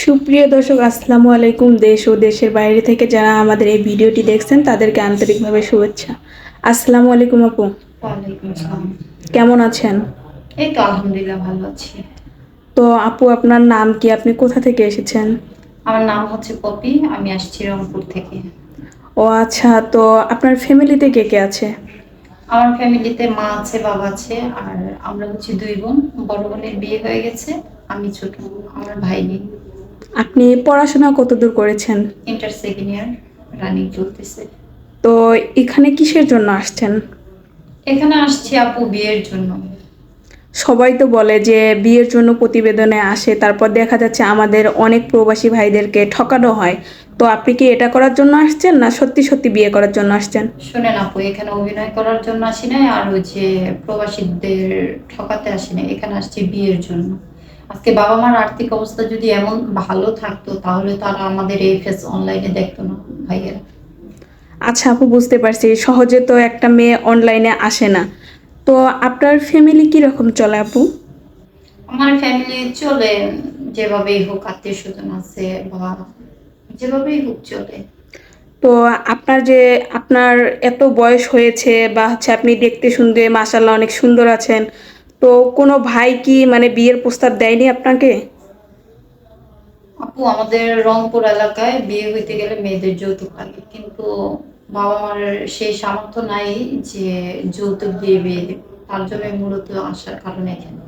সুপ্রিয় দর্শক আসসালামু আলাইকুম দেশ ও দেশের বাইরে থেকে যারা আমাদের এই ভিডিওটি দেখছেন তাদেরকে আন্তরিকভাবে শুভেচ্ছা। আসসালামু আলাইকুম আপু। কেমন আছেন? এই তো আলহামদুলিল্লাহ ভালো আছি। তো আপু আপনার নাম কি? আপনি কোথা থেকে এসেছেন? আমার নাম হচ্ছে পপি আমি আসছি রংপুর থেকে। ও আচ্ছা তো আপনার ফ্যামিলিতে কে কে আছে? আমার ফ্যামিলিতে মা আছে বাবা আছে আর আমরা হচ্ছে দুই বোন। বড় বোনের বিয়ে হয়ে গেছে আমি ছোট আমার ভাই। নেই আপনি পড়াশোনা কতদূর করেছেন? ইন্টার সেকেন্ড ইয়ার রানিং চলতেছে। তো এখানে কিসের জন্য আসছেন? এখানে আসছি আপু বিয়ের জন্য। সবাই তো বলে যে বিয়ের জন্য প্রতিবেদনে আসে তারপর দেখা যাচ্ছে আমাদের অনেক প্রবাসী ভাইদেরকে ঠকানো হয়। তো আপনি কি এটা করার জন্য আসছেন না সত্যি সত্যি বিয়ে করার জন্য আসছেন? শোনেন আপু এখানে অভিনয় করার জন্য আসি নাই আর ওই যে প্রবাসীদের ঠকাতে আসি নাই এখানে আসছি বিয়ের জন্য। আজকে বাবা মার আর্থিক অবস্থা যদি এমন ভালো থাকতো তাহলে তারা আমাদের এই ফেস অনলাইনে দেখতো না ভাইয়েরা। আচ্ছা আপু বুঝতে পারছি। সহজে তো একটা মেয়ে অনলাইনে আসে না। তো আপনার ফ্যামিলি কি রকম চলে আপু? আমার ফ্যামিলি চলে যেভাবেই হোক আত্মীয় স্বজন আছে বা যেভাবেই হোক চলে। তো আপনার যে আপনার এত বয়স হয়েছে বা হচ্ছে আপনি দেখতে শুনতে মাসাল্লাহ অনেক সুন্দর আছেন। তো কোনো ভাই কি মানে বিয়ের প্রস্তাব দেয়নি আপনাকে? আপু আমাদের রংপুর এলাকায় বিয়ে হইতে গেলে মেয়েদের যৌতুক লাগে। কিন্তু বাবা মার সেই সামর্থ্য নাই যে যৌতুক দিয়ে বিয়ে দেবে। তার জন্য মূলত আসার কারণে এখানে।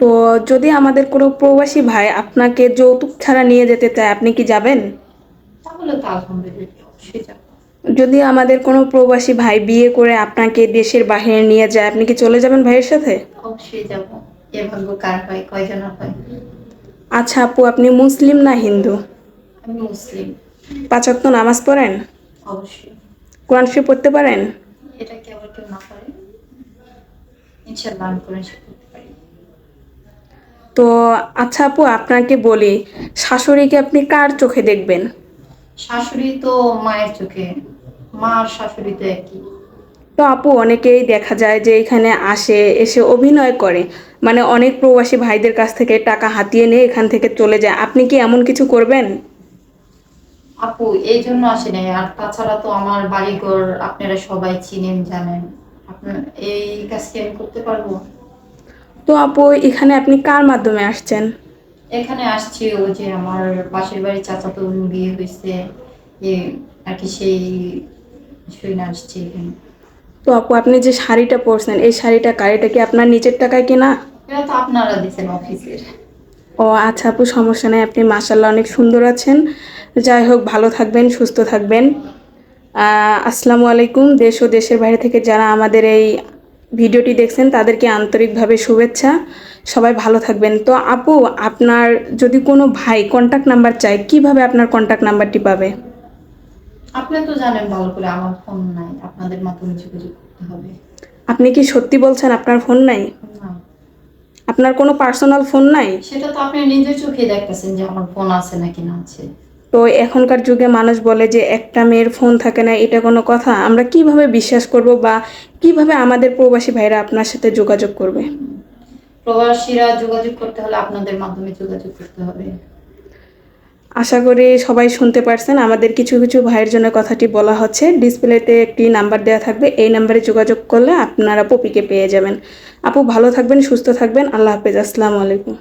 তো যদি আমাদের কোনো প্রবাসী ভাই আপনাকে যৌতুক ছাড়া নিয়ে যেতে চায় আপনি কি যাবেন? তাহলে তো আলহামদুলিল্লাহ অবশ্যই যাব। যদি আমাদের কোনো প্রবাসী ভাই বিয়ে করে আপনাকে দেশের বাইরে নিয়ে যায় আপনি কি চলে যাবেন ভাইয়ের সাথে? অবশ্যই যাব। এ ভাগ্য কার হয় কয়জনের হয়? আচ্ছা আপু আপনি মুসলিম না হিন্দু? আমি মুসলিম। পাঁচাত্ত নামাজ পড়েন? অবশ্যই। কোরআন শরীফ পড়তে পারেন? এটা কি আবার কেউ না পারে? ইনশাল্লাহ আমি করে করতে পারি। তো আচ্ছা আপু আপনাকে বলি শাশুড়িকে আপনি কার চোখে দেখবেন? শাশুড়ি তো মায়ের চোখে। মা আর শাশুড়ি তো একই। তো আপু অনেকেই দেখা যায় যে এখানে আসে এসে অভিনয় করে। মানে অনেক প্রবাসী ভাইদের কাছ থেকে টাকা হাতিয়ে নিয়ে এখান থেকে চলে যায়। আপনি কি এমন কিছু করবেন? আপু এই জন্য আসি নাই। আর তাছাড়া তো আমার বাড়িঘর আপনারা সবাই চিনেন জানেন। আপনার এই কাজ কি আমি করতে পারব? তো আপু এখানে আপনি কার মাধ্যমে আসছেন? এখানে আসছি ও যে আমার পাশের বাড়ির চাচাতো বিয়ে হয়েছে। আর কি সেই শুনে আসছি এখানে। তো আপু আপনি যে শাড়িটা পরছেন এই শাড়িটা কারিটা কি আপনার নিজের টাকায় কিনা? এটা তো আপনারা দিচ্ছেন অফিসের। ও আচ্ছা আপু সমস্যা নেই। আপনি মাসাল্লাহ অনেক সুন্দর আছেন। যাই হোক ভালো থাকবেন সুস্থ থাকবেন। আসসালামু আলাইকুম। দেশ ও দেশের বাইরে থেকে যারা আমাদের এই ভিডিওটি দেখছেন তাদেরকে আন্তরিকভাবে শুভেচ্ছা। সবাই ভালো থাকবেন। তো আপু আপনার যদি কোনো ভাই কন্ট্যাক্ট নাম্বার চায় কীভাবে আপনার কন্ট্যাক্ট নাম্বারটি পাবে? আপনি তো জানেন ভালো করে আমার ফোন নাই আপনাদের মাধ্যমে যোগাযোগ করতে হবে। আপনি কি সত্যি বলছেন আপনার ফোন নাই? না। আপনার কোনো পার্সোনাল ফোন নাই? সেটা তো আপনি নিজের চোখে দেখতেছেন যে আমার ফোন আছে নাকি না আছে। তো এখনকার যুগে মানুষ বলে যে একটা মেয়ের ফোন থাকে না এটা কোনো কথা। আমরা কীভাবে বিশ্বাস করব বা কীভাবে আমাদের প্রবাসী ভাইরা আপনার সাথে যোগাযোগ করবে? প্রবাসীরা যোগাযোগ করতে হলে আপনাদের মাধ্যমে যোগাযোগ করতে হবে। আশা করি সবাই শুনতে পারছেন। আমাদের কিছু কিছু ভাইয়ের জন্য কথাটি বলা হচ্ছে। ডিসপ্লেতে একটি নাম্বার দেওয়া থাকবে। এই নাম্বারে যোগাযোগ করলে আপনারা পপিকে পেয়ে যাবেন। আপু ভালো থাকবেন, সুস্থ থাকবেন। আল্লাহ হাফেজ। আসসালামু আলাইকুম।